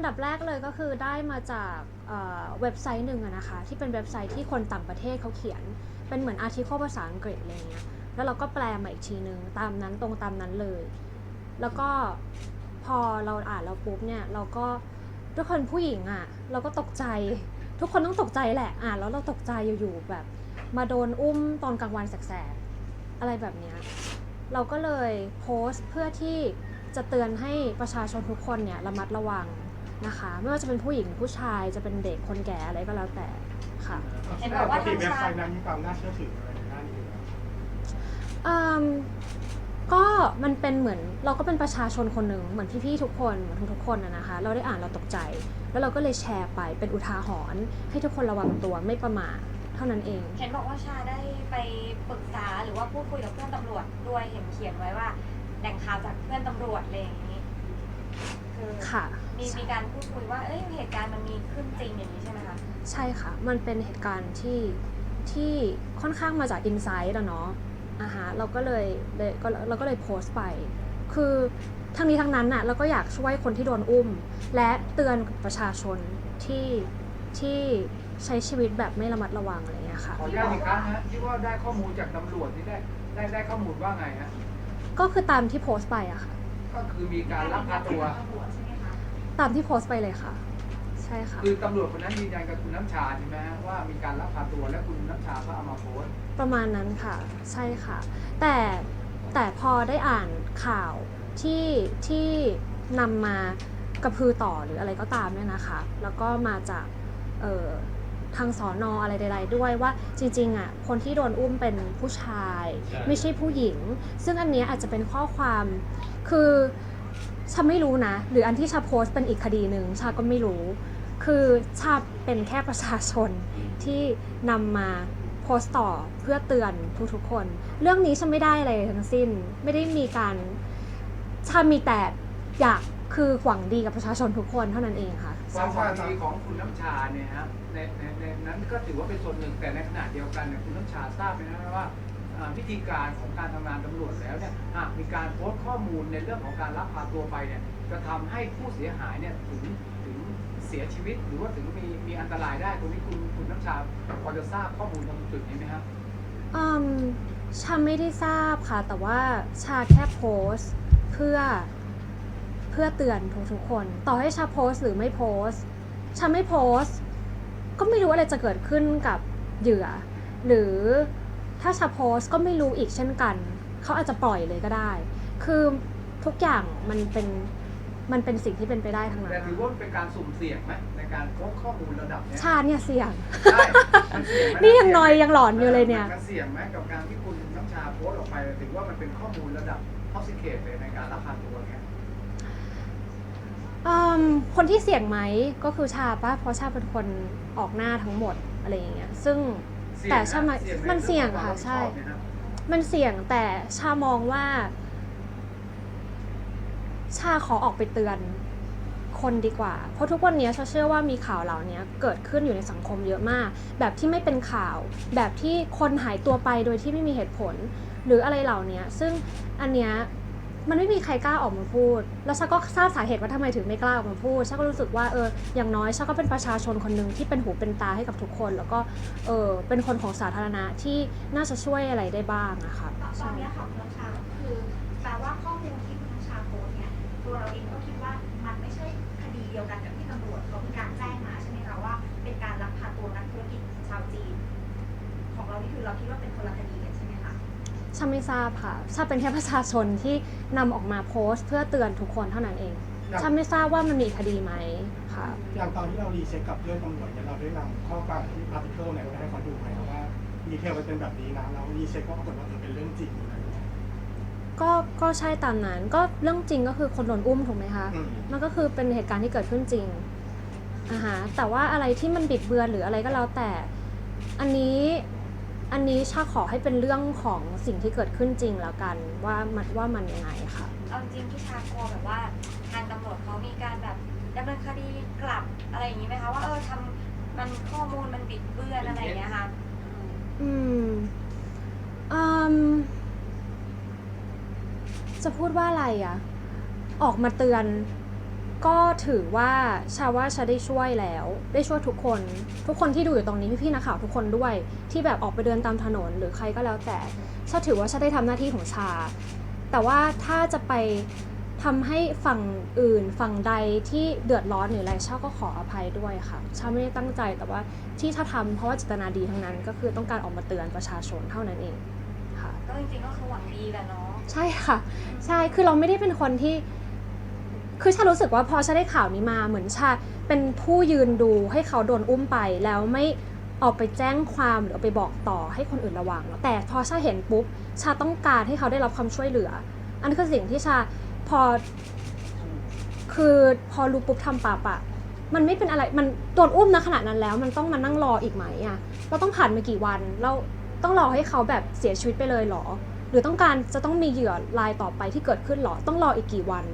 อันดับแรกเลยก็คือได้มาจากเว็บไซต์หนึ่งนะคะ ที่เป็นเว็บไซต์ที่คนต่างประเทศเขาเขียน เป็นเหมือนอาร์ติเคิลภาษาอังกฤษอะไรเงี้ยแล้วเราก็แปลมาอีกทีนึง ตามนั้นตรงตามนั้นเลย แล้วก็พอเราอ่านเราปุ๊บเนี่ยเราก็ทุกคนผู้หญิงอะ เราก็ตกใจ ทุกคนต้องตกใจแหละอ่านแล้วเราตกใจอยู่ๆแบบ มาโดนอุ้มตอนกลางวันแสกๆอะไรแบบเนี้ยเราก็เลยโพสต์เพื่อที่จะเตือนให้ประชาชนทุกคนเนี่ยระมัดระวัง นะคะ ไม่ว่าจะเป็นผู้หญิงผู้ชายจะเป็นเด็กคนแก่อะไรก็แล้วแต่ค่ะเห็นบอกว่าทางเว็บไซต์นั้นมีความน่าเชื่อถืออะไรในด้านนี้อยู่แล้วอืมก็มันเป็นเหมือนเราก็เป็นประชาชนคนหนึ่งเหมือนพี่ๆทุกคนเหมือนทุกๆคนนะนะคะ เราได้อ่านเราตกใจ แล้วเราก็เลยแชร์ไปเป็นอุทาหรณ์ให้ทุกคนระวังตัวไม่ประมาทเท่านั้นเอง เห็นบอกว่าชาได้ไปปรึกษาหรือว่าพูดคุยกับเพื่อนตำรวจด้วยเห็นเขียนไว้ว่าแหล่งข่าวจากเพื่อนตำรวจอะไรอย่างนี้ คือค่ะ มีมีการพูดคุยว่า เอ้ยเหตุการณ์มันมีขึ้นจริงอย่างนี้ใช่ไหมคะ ใช่ค่ะ มันเป็นเหตุการณ์ที่ที่ค่อนข้างมาจากอินไซต์อะเนาะอ่าฮะเราก็เลยเลยก็เราก็เลยโพสต์ไป คือทั้งนี้ทั้งนั้นน่ะเราก็อยากช่วยคนที่โดนอุ้ม และเตือนประชาชนที่ที่ใช้ชีวิตแบบไม่ระมัดระวังอะไรอย่างเงี้ยค่ะ ขออนุญาตอีกครั้งฮะที่ว่าได้ข้อมูลจากตำรวจที่ได้ได้ได้ข้อมูลว่าไงฮะก็คือตามที่โพสต์ไปอะค่ะ ก็คือมีการลักพาตัว ตามที่โพสต์ไปเลยค่ะ ใช่ค่ะ คือตำรวจคนนั้นยืนยันกับคุณน้ำชาใช่ไหมฮะว่ามีการลักพาตัวและคุณน้ำชาก็เอามาโพสต์ประมาณนั้นค่ะ ใช่ค่ะ แต่แต่พอได้อ่านข่าวที่ที่นำมากระพือต่อหรืออะไรก็ตามเนี่ยนะคะ แล้วก็มาจากเอ่อทางสอนออะไรใดๆด้วยว่าจริงๆอะคนที่โดนอุ้มเป็นผู้ชาย ไม่ใช่ผู้หญิง ซึ่งอันเนี้ยอาจจะเป็นข้อความคือ ชาไม่รู้นะ หรืออันที่ชาโพสต์เป็นอีกคดีหนึ่งชาก็ไม่รู้ คือชาเป็นแค่ประชาชนที่นำมาโพสต์ต่อเพื่อเตือนทุกๆคน เรื่องนี้ฉันไม่ได้อะไรทั้งสิ้น ไม่ได้มีการชามีแต่อยากคือหวังดีกับประชาชนทุกคนเท่านั้นเองค่ะ ความหวังดีของคุณน้ำชาเนี่ยฮะในในในนั้นก็ถือว่าเป็นส่วนหนึ่งแต่ในขณะเดียวกันเนี่ยคุณน้ำชาทราบไหมนะว่าอ่า วิธีการของการทำงานตำรวจแล้วเนี่ยหากมีการโพสต์ข้อมูลในเรื่องของการลักพาตัวไปเนี่ยจะทำให้ผู้เสียหายเนี่ยถึงถึงเสียชีวิต หรือว่าถึงมีมีอันตรายได้ตรงนี้คุณคุณน้ำชาพอจะทราบข้อมูลตรงจุดนี้ไหมครับอืมชาไม่ได้ทราบค่ะ แต่ว่าชาแค่โพสต์เพื่อเพื่อเตือนทุกๆคน ต่อให้ชาโพสต์หรือไม่โพสต์ชาไม่โพสต์ ก็ไม่รู้อะไรจะเกิดขึ้นกับเหยื่อ หรือ ถ้าชาโพสต์ก็ไม่รู้อีกเช่นกัน เขาอาจจะปล่อยเลยก็ได้ คือทุกอย่างมันเป็นมันเป็นสิ่งที่เป็นไปได้ทั้งนั้แต่นถือว่ามันเป็นการสุ่มเสี่ยงไหมในการโพสต์ข้อมูลระดับเนี้ยชาเนี่ยเสี่ยง ใช่มันเสี่ยงไหมนี่ยังนอยยังหลอนอยู่เลยเนี่ย มันเสี่ยงไหมกับการที่คุณน้ำชาโพสต์ออกไปถือว่ามันเป็นข้อมูลระดับท็อปซิเคตเลยในการลักพาตัวเนี่ยอืมคนที่เสี่ยงไหมก็คือชาปะเพราะชาเป็นคนออกหน้าทั้งหมดอะไรอย่างเงี้ยซึ่งเสี่ยง แต่นะใช่ไหมไหมันเสี่ยงรื่องค่ะวามรับผิดใช่ชอบเนี่ยนะมันเสี่ยงแต่ชามองว่า ชาขอออกไปเตือนคนดีกว่า เพราะทุกวันนี้ชาเชื่อว่ามีข่าวเหล่านี้เกิดขึ้นอยู่ในสังคมเยอะมาก แบบที่ไม่เป็นข่าว แบบที่คนหายตัวไปโดยที่ไม่มีเหตุผล หรืออะไรเหล่านี้ซึ่งอันเนี้ย มันไม่มีใครกล้าออกมาพูด แล้วชาก็ทราบสาเหตุว่าทำไมถึงไม่กล้าออกมาพูดชาก็รู้สึกว่าเออ อย่างน้อยชาก็เป็นประชาชนคนหนึ่งที่เป็นหูเป็นตาให้กับทุกคน แล้วก็เออเป็นคนของสาธารณะที่น่าจะช่วยอะไรได้บ้างอะค่ะตอนใช่นี้ค่ะคุณน้ำชาคือแปลว่าข้อมูลที่คุณชาโพสเนี่ยตัวเราเองก็คิดว่ามันไม่ใช่คดีเดียวกันกับที่ตำรวจเขามีการแจ้งมาใช่ไหมคะว่า เป็นการลักพาตัวนักธุรกิจชาวจีน ของเรานี่คือเราคิดว่า ชาไม่ทราบค่ะชาเป็นแค่ประชาชนที่นำออกมาโพสต์ เพื่อเตือนทุกคนเท่านั้นเองอย่างชาไม่ทราบว่ามันมีคดีไหมค่ะ อย่างตอนที่เรารีเช็คกับเพื่อนตำรวจเนี่ยเราได้นำข้อความที่อาร์ติเคิลเนี่ยไปให้เขาดูไหมครับว่าดีเทลมันเป็นแบบนี้นะแล้วรีเช็คก็ปรากฏว่าเออเป็นเรื่องจริงอะไรอย่างเงี้ยก็ก็ใช่ตามนั้น ก็เรื่องจริงก็คือคนโดนอุ้มถูกไหมคะ อืมมันก็คือเป็นเหตุการณ์ที่เกิดขึ้นจริงอ่าฮะแต่ว่าอะไรที่มันบิดเบือนหรืออะไรก็แล้วแต่ อันนี้ อันนี้ชาขอให้เป็นเรื่องของสิ่งที่เกิดขึ้นจริงแล้วกัน ว่ามันว่ามันยังไงค่ะ เอาจริงพี่ชากลัวแบบว่าทางตำรวจเขามีการแบบดำเนินคดีกลับอะไรอย่างนี้ไหมคะว่าเออทำมันข้อมูลมันบิดเบือนอะไรอย่างเงี้ยค่ะอืมอืมจะพูดว่าอะไรอะออกมาเตือน ก็ถือว่าชาว่าชาได้ช่วยแล้ว ได้ช่วยทุกคน ทุกคนที่ดูอยู่ตรงนี้พี่ๆนักข่าวทุกคนด้วย ที่แบบออกไปเดินตามถนนหรือใครก็แล้วแต่ชาถือว่าชาได้ทำหน้าที่ของชา แต่ว่าถ้าจะไปทำให้ฝั่งอื่นฝั่งใดที่เดือดร้อนหรืออะไรชาก็ขออภัยด้วยค่ะชาไม่ได้ตั้งใจแต่ว่าที่ชาทำเพราะว่าเจตนาดีทั้งนั้น ก็คือต้องการออกมาเตือนประชาชนเท่านั้นเองค่ะก็จริงๆก็คือหวังดีแหละเนาะใช่ค่ะ ใช่คือเราไม่ได้เป็นคนที่ คือชารู้สึกว่าพอชาได้ข่าวนี้มาเหมือนชาเป็นผู้ยืนดูให้เขาโดนอุ้มไปแล้วไม่ออกไปแจ้งความหรือเอาไปบอกต่อให้คนอื่นระวัง แต่พอชาเห็นปุ๊บชาต้องการให้เขาได้รับความช่วยเหลือ อันนนคือสิ่งที่ชาพอคือพอรู้ปุ๊บทำปาปะ มันไม่เป็นอะไรมันโดนอุ้มนะขนาดนั้นแล้ว มันต้องมานั่งรออีกไหมอะเราต้องผ่านมากี่วันเราต้องรอให้เขาแบบเสียชีวิตไปเลยเหรอ หรือต้องการจะต้องมีเหยื่อรายต่อไปที่เกิดขึ้นเหรอ ต้องรออีกกี่วัน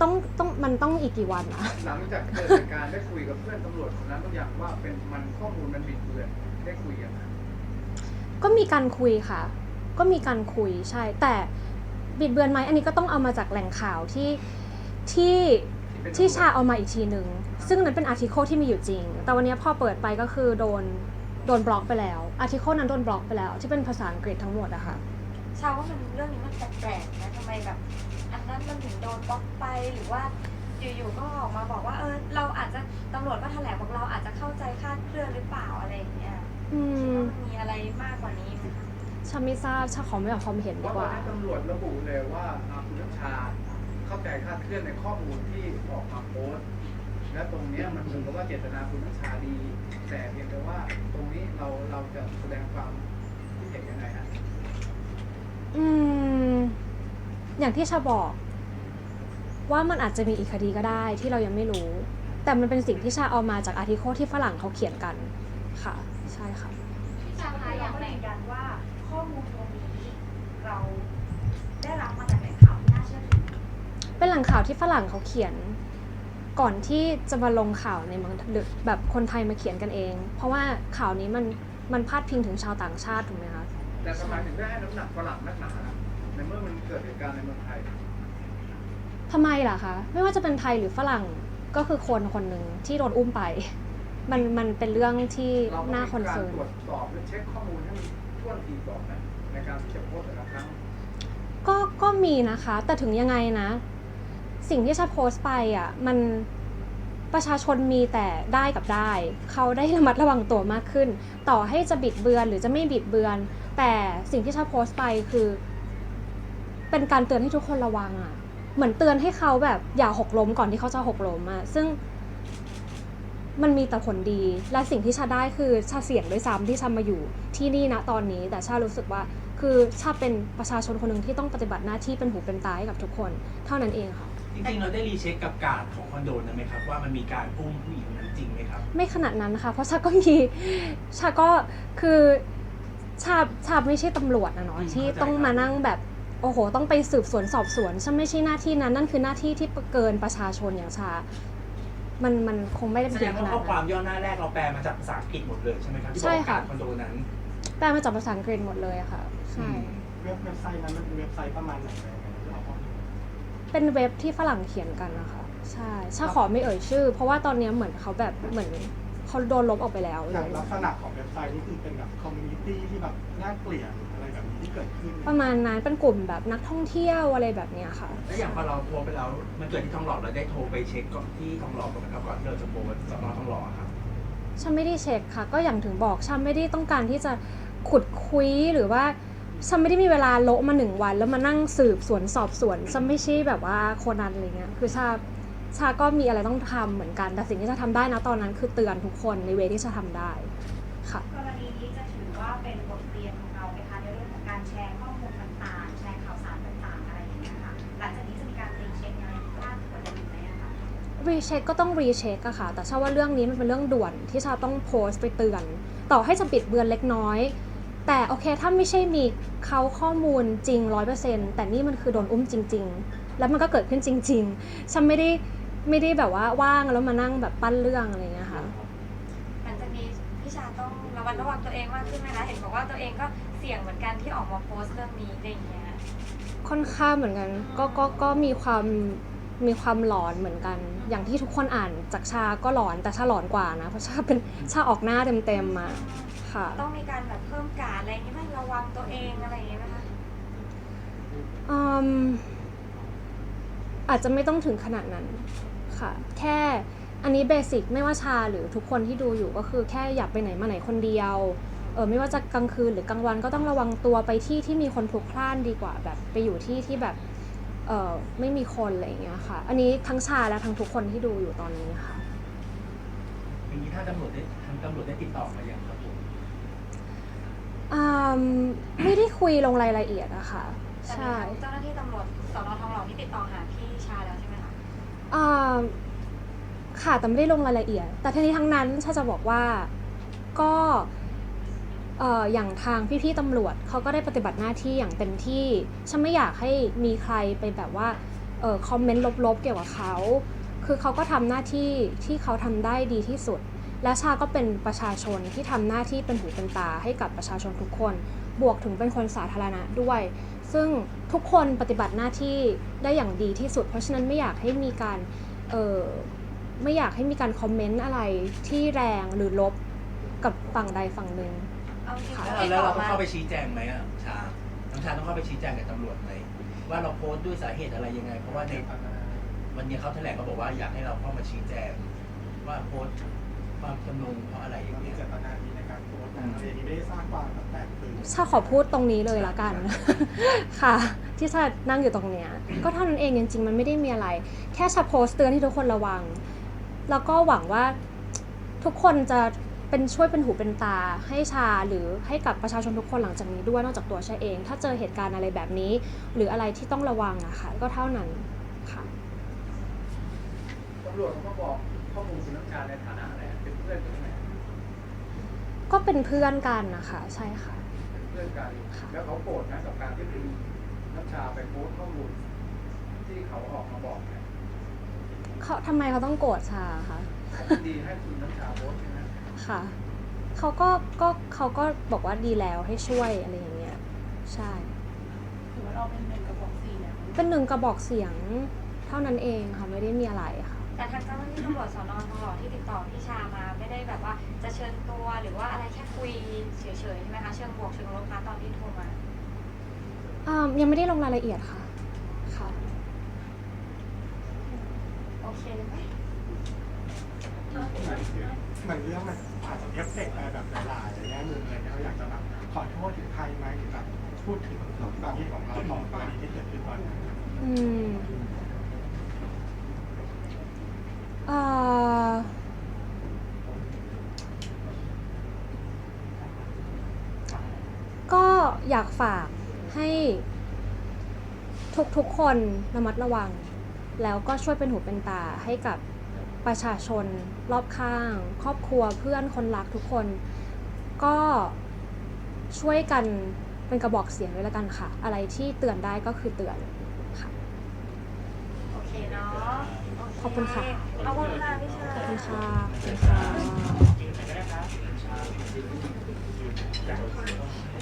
ต้องต้องมันต้องอีกกี่วันอะ หลังจากเกิดเหตุการณ์ได้คุยกับเพื่อนตำรวจคนนั้นบางอย่างว่าเป็นมันข้อมูลมันบิดเบือนได้คุยกันนะก็มีการคุยค่ะ ก็มีการคุยใช่ แต่บิดเบือนไหมอันนี้ก็ต้องเอามาจากแหล่งข่าวที่ที่เป็นที่ชาเอามาอีกทีหนึ่ง ซึ่งนั้นเป็นอาร์ติเคิลที่มีอยู่จริง แต่วันนี้พอเปิดไปก็คือโดนโดนบล็อกไปแล้ว อาร์ติเคิลนั้นโดนบล็อกไปแล้ว ที่เป็นภาษาอังกฤษทั้งหมดอะค่ะ ชาวว่ามันเรื่องนี้มันแปลกๆนะทำไมแบบอั นนั้นมันถึงโดนบล็อกไปหรือว่าอยู่ๆก็ออกมาบอกว่าเออเราอาจจะตำรวจก็แถลงบอกเราอาจจะเข้าใจคลาดเคลื่อนหรือเปล่าอะไรอย่างเงี้ยอืคิดมว่ามันมีอะไรมากกว่านี้ไหมคะชาไม่ทราบชาขอไม่ออกความเห็นเพดีราะกตอนว่านี้ตำรวจระบุเลยว่าอ่าคุณน้ำชาเข้าใจคลาดเคลื่อนในข้อมูลที่ออกมาโพสต์และตรงเนี้ยมันเหมือนกับว่าเจตนาคุณน้ำชาดี แต่เพียงแต่ว่าตรงนี้เราเราจะแสดงความคิดเห็นยังไงฮะอืม อย่างที่ชาบอก ว่ามันอาจจะมีอีกคดีก็ได้ที่เรายังไม่รู้ แต่มันเป็นสิ่งที่ชาเอามาจากอาร์ติเคิลที่ฝรั่งเขาเขียนกันค่ะ ใช่ค่ะพี่ชาคะอยากยืนยันว่าข้อมูลตรงนี้เราได้รับมาจากแหล่งข่าวที่น่าเชื่อถือเป็นแหล่งข่าวที่ฝรั่งเขาเขียน ก่อนที่จะมาลงข่าวในเมืองหรือแบบคนไทยมาเขียนกันเอง เพราะว่าข่าวนี้มันมันพาดพิงถึงชาวต่างชาติถูกไหมคะแต่ทำไมถึงได้ให้น้ำหนักฝรั่งนักหนาล่ะในเมื่อมันเกิดเหตุการณ์ในเมืองไทย ทำไมล่ะคะ ไม่ว่าจะเป็นไทยหรือฝรั่งก็คือคนคนหนึ่งที่โดนอุ้มไป มันมันเป็นเรื่องที่เราก็น่ามีคอนการเซิร์นตรวจสอบและเช็คข้อมูลให้มันทั่วนทีก่อนนะในการที่จะโพสต์แต่ละครั้ง ก็ ก็มีนะคะ แต่ถึงยังไงนะ สิ่งที่ชาโพสต์ไปอะ มันประชาชนมีแต่ได้กับได้ เขาได้ระมัดระวังตัวมากขึ้น ต่อให้จะบิดเบือนหรือจะไม่บิดเบือน แต่สิ่งที่ชาโพสต์ไปคือ เป็นการเตือนให้ทุกคนระวังอะ เหมือนเตือนให้เขาแบบอย่าหกล้มก่อนที่เขาจะหกล้มอะซึ่งมันมีแต่ผลดี และสิ่งที่ชาได้คือชาเสี่ยงด้วยซ้ำที่ชามาอยู่ที่นี่นะตอนนี้ แต่ชารู้สึกว่าคือชาเป็นประชาชนคนหนึ่งที่ต้องปฏิบัติหน้าที่เป็นหูเป็นตาให้กับทุกคน เท่านั้นเองค่ะ จริงๆ เราได้รีเช็คกับการดของคอนโดนั้นไหมครับ ว่ามันมีการอุ้มผู้หญิงคนนั้นจริงไหมครับ ไม่ขนาดนั้นนะคะ เพราะชาก็มีชาก็คือชาชาไม่ใช่ตำรวจนะเนาะอืมที่เข้าใจต้องมานั่งแบบ โอ้โห ต้องไปสืบสวนสอบสวนฉันไม่ใช่หน้าที่นั้น นั่นคือหน้าที่ที่เกินประชาชนอย่างชา มันมันคงไม่ได้แสเป็นดงขว่านาดข้อควานั้มน ย่อหน้าแรกเราแปลมาจากภาษาอังกฤษหมดเลยใช่ไหมครับที่บใช่อกว่าค่ะ การคอนโดนั้นแปลมาจากภาษาอังกฤษหมดเลยอะค่ะ ใช่อืมเว็บเว็บไซต์นั้นมันเป็นเว็บไซต์ประมาณไหนอะไรยังไงที่เราข้อมูลเป็นเว็บที่ฝรั่งเขียนกันนะคะ ใช่ชาขอไม่เอ่ยชื่อ เพราะว่าตอนนี้เหมือนเขาแบบเหมือนเขาโดนลบออกไปแล้ว อย่างลักษณะของเว็บไซต์นี่คือเป็นแบบคอมมูนิตี้ที่แบบน่าเกลียดอะไรแบบนี้ที่ เกิดขึ้นประมาณนั้นเป็นกลุ่มแบบนักท่องเที่ยวอะไรแบบเนี้ยค่ะ แล้วอย่างพอเราโพสต์ไปแล้วมันเกิดที่ทองหล่อเราได้โทรไปเช็คก่อนที่ทองหล่อก่อนไหมครับก่อนที่เราจะโพสต์สอนอทองหล่อครับ ฉันไม่ได้เช็คค่ะ ก็อย่างถึงบอกฉันไม่ได้ต้องการที่จะขุดคุยหรือว่าฉันไม่ได้มีเวลาโละมาหนึ่งวัน แล้วมานั่งสืบสวนสอบสวนฉันไม่ใช่แบบว่าโคนันอะไรเงี้ยคือชาชาก็มีอะไรต้องทำเหมือนกัน แต่สิ่งที่ชาทำได้นะตอนนั้นคือเตือนทุกคนในเวที่ชาทำได้ รีเช็คก็ต้องรีเช็คอะค่ะ แต่ชาว่าเรื่องนี้มันเป็นเรื่องด่วนที่ชาต้องโพสต์ไปเตือน ต่อให้จะปิดเบือนเล็กน้อย แต่โอเคถ้าไม่ใช่มีเขาข้อมูลจริงร้อยเปอร์เซ็นแต่นี่มันคือโดนอุ้มจริง ๆ แล้วมันก็เกิดขึ้นจริงๆฉันไม่ได้ไม่ได้แบบว่าว่างแล้วมานั่งแบบปั้นเรื่องอะไรอย่างเงี้ยค่ะมันจะมีพี่ชาต้องระมัดระวังตัวเองมากขึ้นไหมคะเห็นบอกว่าตัวเองก็เสี่ยงเหมือนกันที่ออกมาโพสต์เรื่องนี้อะไรอย่างเงี้ยค่อนข้างเหมือนกันก็ก็ก็มีความ มีความหลอนเหมือนกัน อย่างที่ทุกคนอ่านจากชาก็หลอนแต่ชาหลอนกว่านะ เพราะชาเป็นชาออกหน้าเต็มๆมาค่ะต้องมีการแบบเพิ่มการดอะไรอย่างนี้ไหมระวังตัวเองอะไรอย่างนี้ไหมคะอืมอาจจะไม่ต้องถึงขนาดนั้นค่ะ แค่อันนี้เบสิกไม่ว่าชาหรือทุกคนที่ดูอยู่ก็คือแค่อย่าไปไหนมาไหนคนเดียวเออไม่ว่าจะกลางคืนหรือกลางวันก็ต้องระวังตัวไปที่ที่มีคนพลุกพล่านดีกว่าแบบไปอยู่ที่ที่แบบเออ ไม่มีคนอะไรอย่างเงี้ยค่ะ อันนี้ทั้งชาและทั้งทุกคนที่ดูอยู่ตอนนี้ค่ะอย่างนี้ถ้าตำรวจได้ทางตำรวจได้ติดต่อมาอย่างครับผมอืมไม่ได้คุยลงรายละเอียดอะค่ะแต่มีใช่ทางเจ้าหน้าที่ตำรวจสอนอทองหล่อที่ติดต่อหาพี่ชาแล้วใช่ไหมคะอ่าค่ะแต่ไม่ได้ลงรายละเอียด แต่ทั้งนี้ทั้งนั้นชาจะบอกว่าก็เอย่างทางพี่ๆตำรวจเขาก็ได้ปฏิบัติหน้าที่อย่างเต็มที่ฉันไม่อยากให้มีใครไปแบบว่าออคอมเมนต์ลบๆเกี่ยวกับเขา คือเขาก็ทำหน้าที่ที่เขาทำได้ดีที่สุด และชาก็เป็นประชาชนที่ทำหน้าที่เป็นหูเป็นตาให้กับประชาชนทุกคน บวกถึงเป็นคนสาธารณะด้วย ซึ่งทุกคนปฏิบัติหน้าที่ได้อย่างดีที่สุด เพราะฉะนั้นไม่อยากให้มีการเออไม่อยากให้มีการคอมเมนต์อะไรที่แรงหรือลบกับฝั่งใดฝั่งหนึ่ง เอาจริงค่ะๆแล้วติดเราต่อต้องมาเข้าไปชี้แจงไหมอะชาน้ำชาต้องเข้าไปชี้แจงกับตำรวจไหมว่าเราโพสต์ด้วยสาเหตุอะไรยังไง เพราะว่าในวันนี้เขาแถลงเขาบอกว่าอยากให้เราเข้ามาชี้แจง ว่าโพสต์ความจำนงเพราะอะไรอย่างมีเงี้ย เจตนาดีในการโพสต์นะอะไรอย่างนี้ไม่ได้สร้างความแตกตื่น ชาขอพูดตรงนี้เลยละกัน ค่ะ ที่ชานั่งอยู่ตรงเนี้ย ก็เท่านั้นเองจริงๆ มันไม่ได้มีอะไร แค่ชาโพสต์เตือนให้ทุกคนระวัง แล้วก็หวังว่าทุกคนจะ เป็นช่วยเป็นหูเป็นตาให้ชาหรือให้กับประชาชนทุกคนหลังจากนี้ด้วยนอกจากตัวชาเอง ถ้าเจอเหตุการณ์อะไรแบบนี้ หรืออะไรที่ต้องระวังอะค่ะก็เท่านั้นค่ะตำรวจเขาก็บอกข้อมูลคุณน้ำชาในฐานะอะไรเป็นเพื่อนกันไหมก็เป็นเพื่อนกันนะคะใช่ค่ะเป็นเพื่อนกันแล้วเขาโกรธนะกับการที่คุณน้ำชาไปโพสต์ข้อมูลที่เขาออกมาบอกเนี่ยเขาทำไมเขาต้องโกรธชาคะเขายินดีให้คุณน้ำชาโพสต์ใช่ไหม ค่ะเขาก็ก็เขาก็บอกว่าดีแล้วให้ช่วยอะไรอย่างเงี้ยใช่ถือว่าเราเป็นหนึ่งกระบอกเสียงเป็นหนึ่งกระบอกเสียงเท่านั้นเองค่ะไม่ได้มีอะไรค่ะ แต่ทางเจ้าหน้าที่ตำรวจสอนอทองหล่อที่ติดต่อพี่ชามาไม่ได้แบบว่าจะเชิญตัวหรือว่าอะไรแค่คุยเฉยๆใช่ไหมคะเชิงบวกเชิงลบคะตอนที่โทรมาอ่ายังไม่ได้ลงรายละเอียดค่ะค่ะโอเคไหม เหมือนเรื่องมันอาจจะเอฟเฟกต์อะไรแบบหลายๆแง่มุมเลยนะเราอยากจะแบบขอโทษถึงใครไหมหรือแบบพูดถึงความคิดของเราต่อกรณีที่เกิดขึ้นตอนนี้อืมเอ่อก็อยากฝากให้ทุกๆคนระมัดระวัง แล้วก็ช่วยเป็นหูเป็นตาให้กับ ประชาชนรอบข้าง ครอบครัวเพื่อนคนรักทุกคน ก็ช่วยกันเป็นกระบอกเสียงด้วยละกันค่ะ อะไรที่เตือนได้ก็คือเตือนค่ะ โอเคเนาะโเขอบคุณค่ะ ขอบคุณค่ะพี่ชาขอบคุณค่ะขอบคุณค่ะ